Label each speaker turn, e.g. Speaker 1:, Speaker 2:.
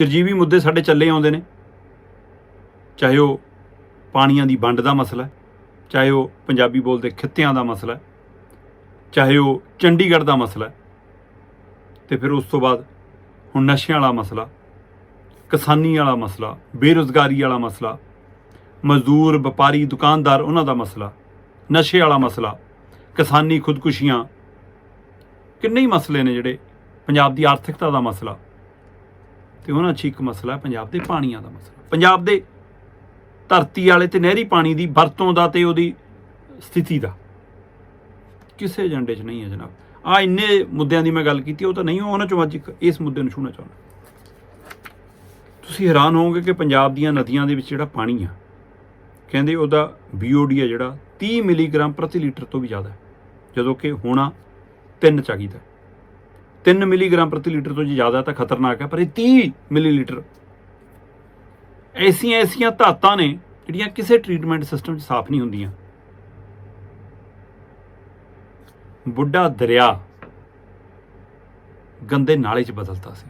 Speaker 1: ਤਰਜੀਵੀ ਮੁੱਦੇ ਸਾਡੇ ਚੱਲੇ ਆਉਂਦੇ ਨੇ। ਚਾਹੇ ਉਹ ਪਾਣੀਆਂ ਦੀ ਵੰਡ ਦਾ ਮਸਲਾ ਹੈ, ਚਾਹੇ ਉਹ ਪੰਜਾਬੀ ਬੋਲਦੇ ਖਿੱਤਿਆਂ ਦਾ ਮਸਲਾ ਹੈ, ਚਾਹੇ ਉਹ ਚੰਡੀਗੜ੍ਹ ਦਾ ਮਸਲਾ ਹੈ, ਤੇ ਫਿਰ ਉਸ ਤੋਂ ਬਾਅਦ ਹੁਣ ਨਸ਼ਿਆਂ ਵਾਲਾ ਮਸਲਾ, ਕਿਸਾਨੀ ਵਾਲਾ ਮਸਲਾ, ਬੇਰੁਜ਼ਗਾਰੀ ਵਾਲਾ ਮਸਲਾ, ਮਜ਼ਦੂਰ, ਵਪਾਰੀ, ਦੁਕਾਨਦਾਰ ਉਹਨਾਂ ਦਾ ਮਸਲਾ, ਨਸ਼ੇ ਵਾਲਾ ਮਸਲਾ, ਕਿਸਾਨੀ ਖੁਦਕੁਸ਼ੀਆਂ, ਕਿੰਨੇ ਹੀ ਮਸਲੇ ਨੇ ਜਿਹੜੇ ਪੰਜਾਬ ਦੀ ਆਰਥਿਕਤਾ ਦਾ ਮਸਲਾ ਤੇ ਉਹਨਾਂ 'ਚ ਇੱਕ ਮਸਲਾ ਪੰਜਾਬ ਦੇ ਪਾਣੀਆਂ ਦਾ ਮਸਲਾ। ਪੰਜਾਬ ਦੇ ਧਰਤੀ ਵਾਲੇ ਤੇ ਨਹਿਰੀ ਪਾਣੀ ਦੀ ਵਰਤੋਂ ਦਾ ਤੇ ਉਹਦੀ ਸਥਿਤੀ ਦਾ। ਕਿਸੇ ਏਜੰਡੇ 'ਚ ਨਹੀਂ ਹੈ ਜਨਾਬ। ਆ ਇੰਨੇ ਮੁੱਦਿਆਂ ਦੀ ਮੈਂ ਗੱਲ ਕੀਤੀ, ਉਹ ਤਾਂ ਨਹੀਂ ਉਹਨਾਂ 'ਚੋਂ ਅੱਜ ਇੱਕ ਇਸ ਮੁੱਦੇ ਨੂੰ ਛੂਹਣਾ ਚਾਹੁੰਦਾ। ਤੁਸੀਂ ਹੈਰਾਨ ਹੋਵੋਗੇ ਕਿ ਪੰਜਾਬ ਦੀਆਂ ਨਦੀਆਂ ਦੇ ਵਿੱਚ ਜਿਹੜਾ ਪਾਣੀ ਆ, ਕਹਿੰਦੇ ਉਹਦਾ BOD ਹੈ ਜਿਹੜਾ 30 ਮਿਲੀਗ੍ਰਾਮ ਪ੍ਰਤੀ ਲੀਟਰ ਤੋਂ ਵੀ ਜ਼ਿਆਦਾ ਹੈ। ਜਦੋਂ ਕਿ ਹੋਣਾ 3 ਚਾਹੀਦਾ 3 ਮਿਲੀਗ੍ਰਾਮ ਪ੍ਰਤੀ ਲੀਟਰ ਤੋਂ ਜੇ ਜ਼ਿਆਦਾ ਤਾਂ ਖਤਰਨਾਕ ਹੈ, ਪਰ ਇਹ 30 ਮਿਲੀਲੀਟਰ। ਐਸੀਆਂ ਐਸੀਆਂ ਧਾਤਾਂ ਨੇ ਜਿਹੜੀਆਂ ਕਿਸੇ ਟ੍ਰੀਟਮੈਂਟ ਸਿਸਟਮ 'ਚ ਸਾਫ਼ ਨਹੀਂ ਹੁੰਦੀਆਂ। ਬੁੱਢਾ ਦਰਿਆ ਗੰਦੇ ਨਾਲੇ 'ਚ ਬਦਲਤਾ ਸੀ।